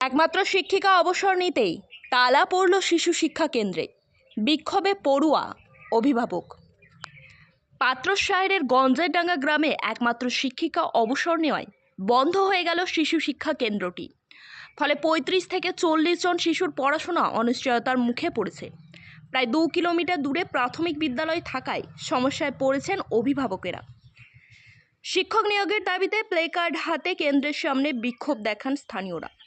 একমাত্র শিক্ষিকা অবসর নিতেই তালা পড়ল শিশু শিক্ষা কেন্দ্রে। বিক্ষোভে পড়ুয়া অভিভাবক। পাত্রসাহের গঞ্জেরডাঙ্গা গ্রামে একমাত্র শিক্ষিকা অবসর নেওয়ায় বন্ধ হয়ে গেল শিশু শিক্ষা কেন্দ্রটি। ফলে পঁয়ত্রিশ থেকে চল্লিশ জন শিশুর পড়াশোনা অনিশ্চয়তার মুখে পড়েছে। প্রায় দু কিলোমিটার দূরে প্রাথমিক বিদ্যালয় থাকায় সমস্যায় পড়েছেন অভিভাবকেরা। শিক্ষক নিয়োগের দাবিতে প্লেকার্ড হাতে কেন্দ্রের সামনে বিক্ষোভ দেখান স্থানীয়রা।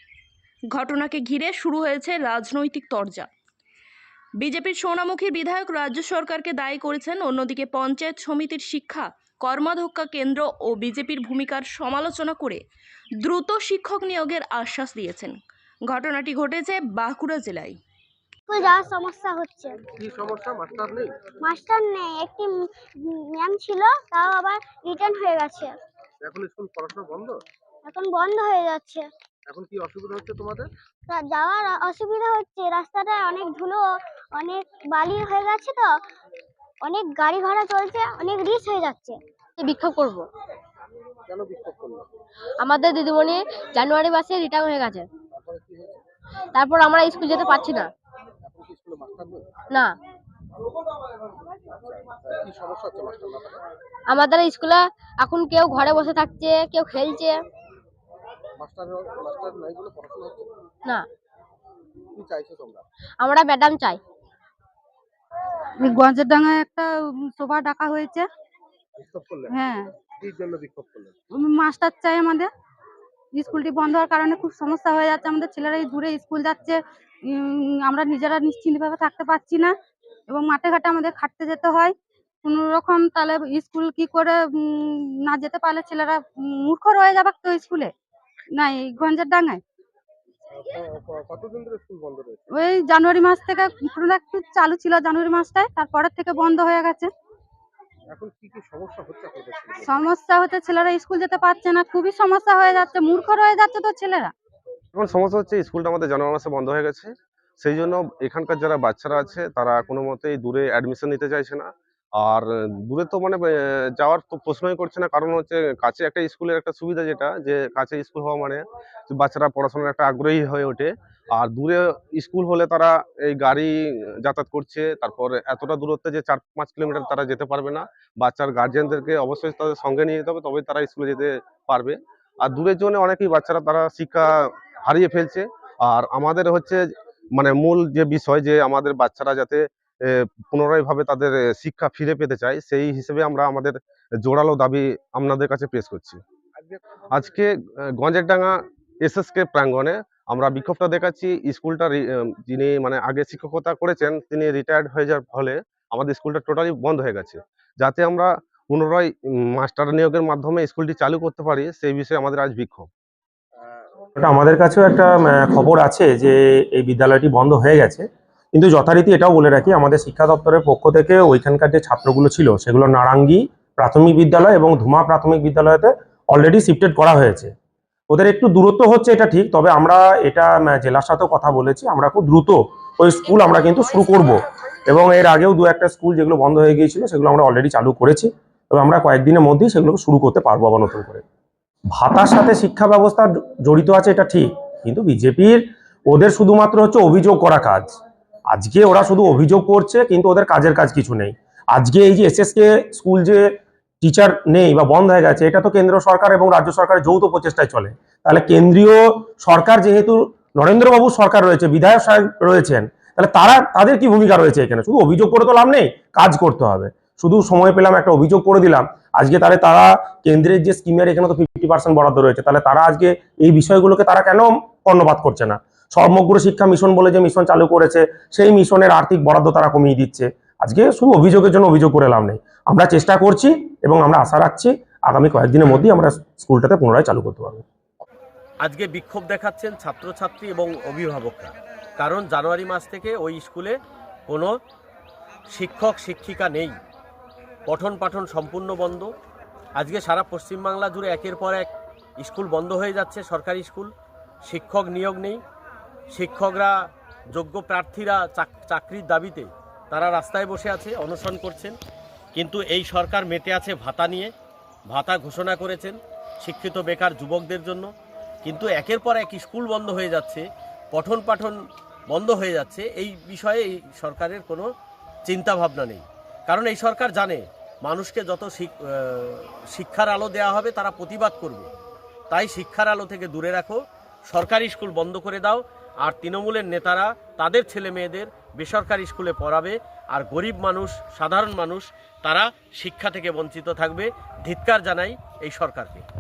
ঘটনাকে ঘিরে শুরু হয়েছে রাজনৈতিক তরজা। বিজেপির সোনামুখী বিধায়ক রাজ্য সরকারকে দায়ী করেছেন অন্যদিকে পঞ্চায়েত সমিতির শিক্ষা কর্মাধ্যক্ষা কেন্দ্র ও বিজেপির ভূমিকার সমালোচনা করে দ্রুত শিক্ষক নিয়োগের আশ্বাস দিয়েছেন। ঘটনাটি ঘটেছে বাঁকুড়া জেলায়। যাওয়ার সমস্যা হচ্ছে। কি সমস্যা? মাস্টার নেই? মাস্টার নেই একটি ম্যাম ছিল তাও আবার রিটার্ন হয়ে গেছে। এখন স্কুল পড়াশোনা বন্ধ? এখন বন্ধ হয়ে যাচ্ছে। এখন কি অসুবিধা হচ্ছে তোমাদের? যাওয়ার অসুবিধা হচ্ছে। রাস্তাটায় অনেক ধুলো অনেক বালি হয়ে গেছে তো। অনেক গাড়ি ঘোড়া চলছে অনেক রিস্ক হয়ে যাচ্ছে। বিক্ষোভ করব। কেন বিক্ষোভ করল? আমাদের দিদিমণি জানুয়ারি মাসে রিটার্ন হয়ে গেছে। তারপরে আমরা স্কুল যেতে পারছি না। এখন কি স্কুলে মাস্টার নেই? না। থাকায়? আমাদের স্কুলে এখন কেউ ঘরে বসে থাকছে কেউ খেলছে। মাস্টার মাস্টার নাই বলে পড়াশোনা হচ্ছে না। না। কি চাইছো তোমরা? আমরা ম্যাডাম চাই। গঞ্জের ডাঙায় একটা সভা ডাকা হয়েছে। বিক্ষোভ করলেন? হ্যাঁ। কি জন্য বিক্ষোভ করলেন? মাস্টার চাই আমাদের। স্কুলটি বন্ধ হওয়ার কারণে খুব সমস্যা হয়ে যাচ্ছে। আমাদের ছেলেরা এই দূরে স্কুল যাচ্ছে। উম, আমরা নিজেরা নিশ্চিন্তভাবে থাকতে পারছি না। এবং মাঠে ঘাটে আমাদের খাটতে যেতে হয়। কোনো রকম তাহলে স্কুল কি করে উম, না যেতে পারলে ছেলেরা মূর্খ রয়ে যাবে তো স্কুলে? না এই গঞ্জের ডাঙায়। ক- ক- কতদিন ধরে স্কুল বন্ধ রয়েছে? ওই জানুয়ারি মাস থেকে পুরোটা একটু চালু ছিল জানুয়ারি মাসটায় তারপরের থেকে বন্ধ হয়ে গেছে। এখন কি কি সমস্যা হচ্ছে সমস্যা হতে ছেলেরা স্কুল যেতে পারছে না খুবই সমস্যা হয়ে যাচ্ছে মূর্খ রয়ে যাচ্ছে তো ছেলেরা। এখন সমস্যা হচ্ছে স্কুলটা আমাদের জানুয়ারি মাসে বন্ধ হয়ে গেছে সেই জন্য এখানকার যারা বাচ্চারা আছে তারা কোনো মতেই দূরে অ্যাডমিশন নিতে চাইছে না। আর দূরে তো মানে যাওয়ার তো প্রশ্নই করছে না। কারণ হচ্ছে কাছে একটা স্কুলের একটা সুবিধা যেটা, যে কাছে স্কুল হওয়া মানে বাচ্চারা পড়াশোনার একটা আগ্রহী হয়ে ওঠে। আর দূরে স্কুল হলে তারা এই গাড়ি যাতায়াত করছে, তারপর এতটা দূরত্বে যে চার পাঁচ কিলোমিটার তারা যেতে পারবে না। বাচ্চার গার্জিয়ানদেরকে অবশ্যই তাদের সঙ্গে নিয়ে যেতে হবে, তবেই তারা স্কুলে যেতে পারবে। আর দূরের জন্য অনেকেই বাচ্চারা তারা শিক্ষা হারিয়ে ফেলছে। আর আমাদের হচ্ছে মানে মূল যে বিষয় যে আমাদের বাচ্চারা যাতে আহ, পুনরায় ভাবে তাদের শিক্ষা ফিরে পেতে চায় সেই হিসেবে আমরা আমাদের জোরালো দাবি আপনাদের কাছে পেশ করছি। আজকে গঞ্জেরডাঙ্গা এসএসকে প্রাঙ্গণে আমরা বিক্ষোভটা দেখাচ্ছি। স্কুলটা যিনি মানে আগে শিক্ষকতা করেছেন তিনি রিটায়ার্ড হয়ে যাওয়ার ফলে আমাদের স্কুলটা টোটালি বন্ধ হয়ে গেছে। যাতে আমরা পুনরায় মাস্টার নিয়োগের মাধ্যমে স্কুলটি চালু করতে পারি সেই বিষয়ে আমাদের আজ বিক্ষোভ। আমাদের কাছেও একটা খবর আছে যে এই বিদ্যালয়টি বন্ধ হয়ে গেছে। কিন্তু যথারীতি এটাও বলে রাখি, আমাদের শিক্ষা দপ্তরের পক্ষ থেকে ওইখানকার যে ছাত্রগুলো ছিল, সেগুলো নারাঙ্গি প্রাথমিক বিদ্যালয় এবং ধুমা প্রাথমিক বিদ্যালয়তে অলরেডি শিফটেড করা হয়েছে। ওদের একটু দূরত্ব হচ্ছে এটা ঠিক, তবে আমরা এটা জেলার সাথেও কথা বলেছি, আমরা খুব দ্রুত ওই স্কুল আমরা কিন্তু শুরু করব। এবং এর আগেও দু একটা স্কুল যেগুলো বন্ধ হয়ে গিয়েছিল, সেগুলো আমরা অলরেডি চালু করেছি এবং আমরা কয়েকদিনের মধ্যেই সেগুলোকে শুরু করতে পারব আবার নতুন করে। ভাতার সাথে শিক্ষা ব্যবস্থা জড়িত আছে এটা ঠিক, কিন্তু বিজেপির ওদের শুধুমাত্র হচ্ছে অভিযোগ করা কাজ। আজকে ওরা শুধু অভিযোগ করছে, কিন্তু ওদের কাজের কাজ কিছু নেই। আজকে এই যে এসএসকে স্কুল যে টিচার নেই বা বন্ধ হয়ে গেছে, এটা তো কেন্দ্র সরকার এবং রাজ্য সরকারের যৌথ প্রচেষ্টায় চলে। তাহলে কেন্দ্রীয় সরকার যেহেতু নরেন্দ্রবাবু সরকার রয়েছে, বিধায়ক সাহেব রয়েছেন, তাহলে তারা, তাদের কি ভূমিকা রয়েছে এখানে? শুধু অভিযোগ করে তো লাভ নেই, কাজ করতে হবে। শুধু সময় পেলাম, একটা অভিযোগ করে দিলাম। আজকে তাহলে তারা কেন্দ্রের যে স্কিমের এখানে তো ফিফটি পার্সেন্ট বরাদ্দ রয়েছে। তাহলে তারা আজকে এই বিষয়গুলোকে তারা কেন কর্ণপাত করছে না? সমগ্র শিক্ষা মিশন বলে যে মিশন চালু করেছে, সেই মিশনের আর্থিক বরাদ্দ তারা কমিয়ে দিচ্ছে। আজকে শুধু অভিযোগের জন্য অভিযোগ করে লাভ নেই। আমরা চেষ্টা করছি এবং আমরা আশা রাখছি আগামী কয়েকদিনের মধ্যেই আমরা স্কুলটাতে পুনরায় চালু করতে পারব। আজকে বিক্ষোভ দেখাচ্ছেন ছাত্রছাত্রী এবং অভিভাবকরা। কারণ জানুয়ারি মাস থেকে ওই স্কুলে কোনো শিক্ষক, শিক্ষিকা নেই। পঠন পাঠন সম্পূর্ণ বন্ধ। আজকে সারা পশ্চিমবাংলা জুড়ে একের পর এক স্কুল বন্ধ হয়ে যাচ্ছে, সরকারি স্কুল। শিক্ষক নিয়োগ নেই। শিক্ষকরা, যোগ্য প্রার্থীরা চাকরির দাবিতে তারা রাস্তায় বসে আছে, অনশন করছেন। কিন্তু এই সরকার মেতে আছে ভাতা নিয়ে, ভাতা ঘোষণা করেছেন শিক্ষিত বেকার যুবকদের জন্য। কিন্তু একের পর এক স্কুল বন্ধ হয়ে যাচ্ছে পঠন পাঠন বন্ধ হয়ে যাচ্ছে। এই বিষয়ে এই সরকারের কোনো চিন্তা ভাবনা নেই। কারণ এই সরকার জানে, মানুষকে যত শিক- শিক্ষার আলো দেয়া হবে, তারা প্রতিবাদ করবে। তাই শিক্ষার আলো থেকে দূরে রাখো, সরকারি স্কুল বন্ধ করে দাও, আর তৃণমূলের নেতারা, তাদের ছেলে মেয়েদের বেসরকারি স্কুলে পড়াবে, আর গরিব মানুষ, সাধারণ মানুষ, তারা শিক্ষা থেকে বঞ্চিত থাকবে। ধিৎকার জানাই এই সরকারকে।